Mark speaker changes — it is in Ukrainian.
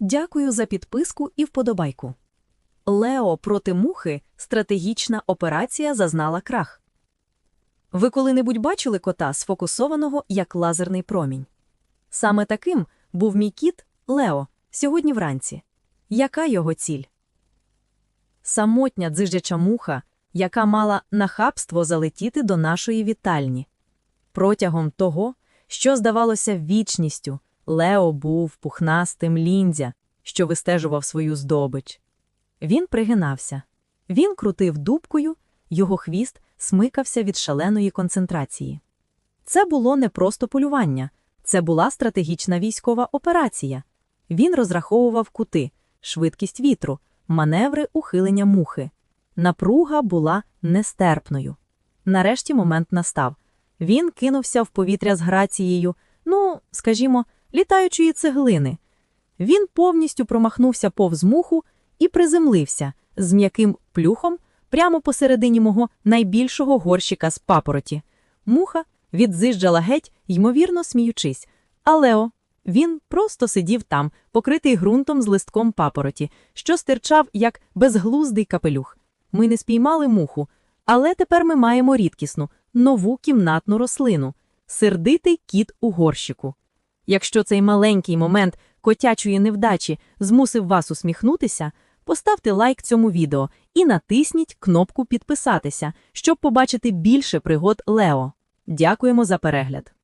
Speaker 1: Дякую за підписку і вподобайку. Лео проти мухи стратегічна операція зазнала крах. Ви коли-небудь бачили кота, сфокусованого як лазерний промінь? Саме таким був мій кіт Лео сьогодні вранці. Яка його ціль? Самотня дзиждяча муха, яка мала нахабство залетіти до нашої вітальні. Протягом того, що здавалося вічністю, Лео був пухнастим ліндзя, що вистежував свою здобич. Він пригинався. Він крутив дубкою, його хвіст смикався від шаленої концентрації. Це було не просто полювання, це була стратегічна військова операція. Він розраховував кути, швидкість вітру, маневри ухилення мухи. Напруга була нестерпною. Нарешті момент настав. Він кинувся в повітря з грацією, ну, скажімо, літаючої цеглини. Він повністю промахнувся повз муху і приземлився з м'яким плюхом прямо посередині мого найбільшого горщика з папороті. Муха відзижджала геть, ймовірно сміючись. А Лео, він просто сидів там, покритий ґрунтом з листком папороті, що стирчав, як безглуздий капелюх. Ми не спіймали муху, але тепер ми маємо рідкісну, нову кімнатну рослину сердитий кіт у горщику. Якщо цей маленький момент котячої невдачі змусив вас усміхнутися, поставте лайк цьому відео і натисніть кнопку підписатися, щоб побачити більше пригод Лео. Дякуємо за перегляд!